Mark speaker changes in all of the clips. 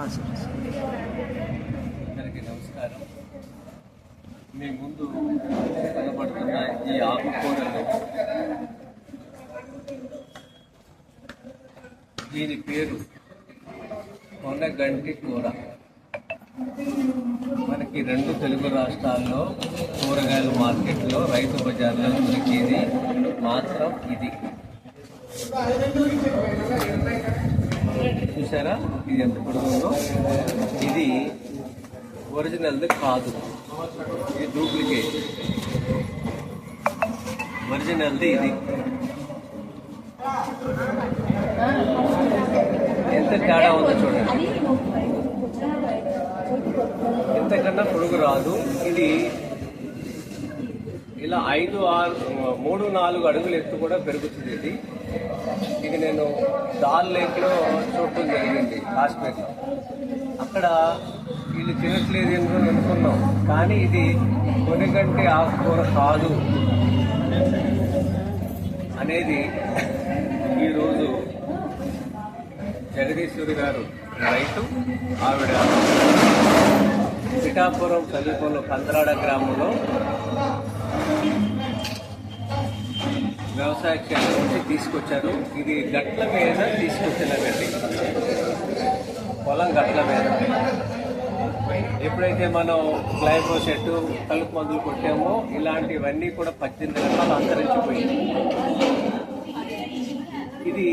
Speaker 1: అందరికీ నమస్కారం. మీ ముందు కనబడుతున్న ఈ ఆకుకూరలు దీని పేరు కొనగంటి కూర. మనకి రెండు తెలుగు రాష్ట్రాల్లో కూరగాయల మార్కెట్లో రైతు బజార్లో దొరికేది మాత్రం ఇది. చూసారా ఇది ఎంత పొడుగుందో ఇది ఒరిజినల్ది కాదు. ఇది డూప్లికేట్. ఒరిజినల్ది ఇది. ఎంత తేడా ఉందో చూడండి. ఎంతకన్నా పొడుగు రాదు. ఇది ఇలా ఐదు ఆరు మూడు నాలుగు అడుగులు ఎత్తు కూడా పెరుగుతుంది ఇది. ఇది నేను దాల్ లేక్లో చూడటం జరిగింది కాశ్మీర్లో. అక్కడ వీళ్ళు తినట్లేదు ఎందుకు అనుకున్నాం. కానీ ఇది కొనిగంటి ఆకుకూర కాదు అనేది ఈరోజు జగదీశ్వరి గారు రైతు ఆవిడ పిఠాపురం సమీపంలో కంతరాడ గ్రామంలో వ్యవసాయ క్షేత్రం నుంచి తీసుకొచ్చారు. ఇది గట్ల మీద తీసుకొచ్చినదండి పొలం గట్ల మీద. ఎప్పుడైతే మనం గ్లైఫోసెట్ కలుపు మందులు కొట్టామో ఇలాంటివన్నీ కూడా పద్దెనిమిది రకాలు అంతరించిపోయింది. ఇది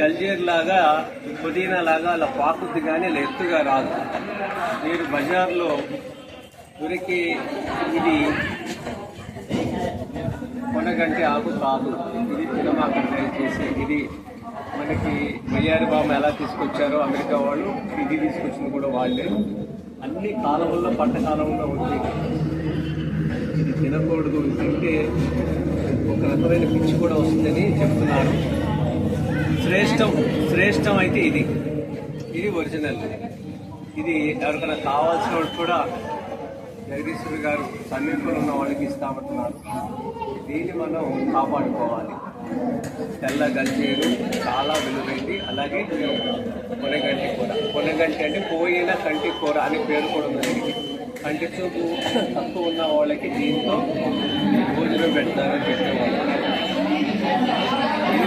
Speaker 1: గల్జేర్ లాగా పుదీనా లాగా అలా పాకుద్ది కానీ అలా ఎత్తుగా రాదు. మీరు బజార్లో దొరికి ఇది కొనగంటి ఆకు కాదు. ఇది తినమాకండి చేసి ఇది. మనకి బయ్యారి బామ్మ ఎలా తీసుకొచ్చారో అమెరికా వాళ్ళు ఇది తీసుకొచ్చింది కూడా వాళ్ళే. అన్ని కాలంలో పంట కాలంలో ఉంది. ఇది తినకూడదు తింటే ఒక రకమైన పిచ్చి కూడా వస్తుందని చెప్తున్నారు. శ్రేష్టం శ్రేష్టం అయితే ఇది. ఇది ఒరిజినల్. ఇది ఎవరికైనా కావాల్సిన వాళ్ళు కూడా జగదీశ్వరి గారు సమీపంలో ఉన్న వాళ్ళకి ఇస్తామంటున్నారు. దీన్ని మనం కాపాడుకోవాలి. తెల్ల గల్జీరు చాలా విలువైంది. అలాగే కొనగంటి కూర. కొనగంటి అంటే పోయిన కంటి కూర అనే పేరు కూడా ఉంది కంటి చూపు తక్కువ ఉన్న వాళ్ళకి దీంతో భోజనం పెడతారని చెప్పేవాళ్ళు. ఇది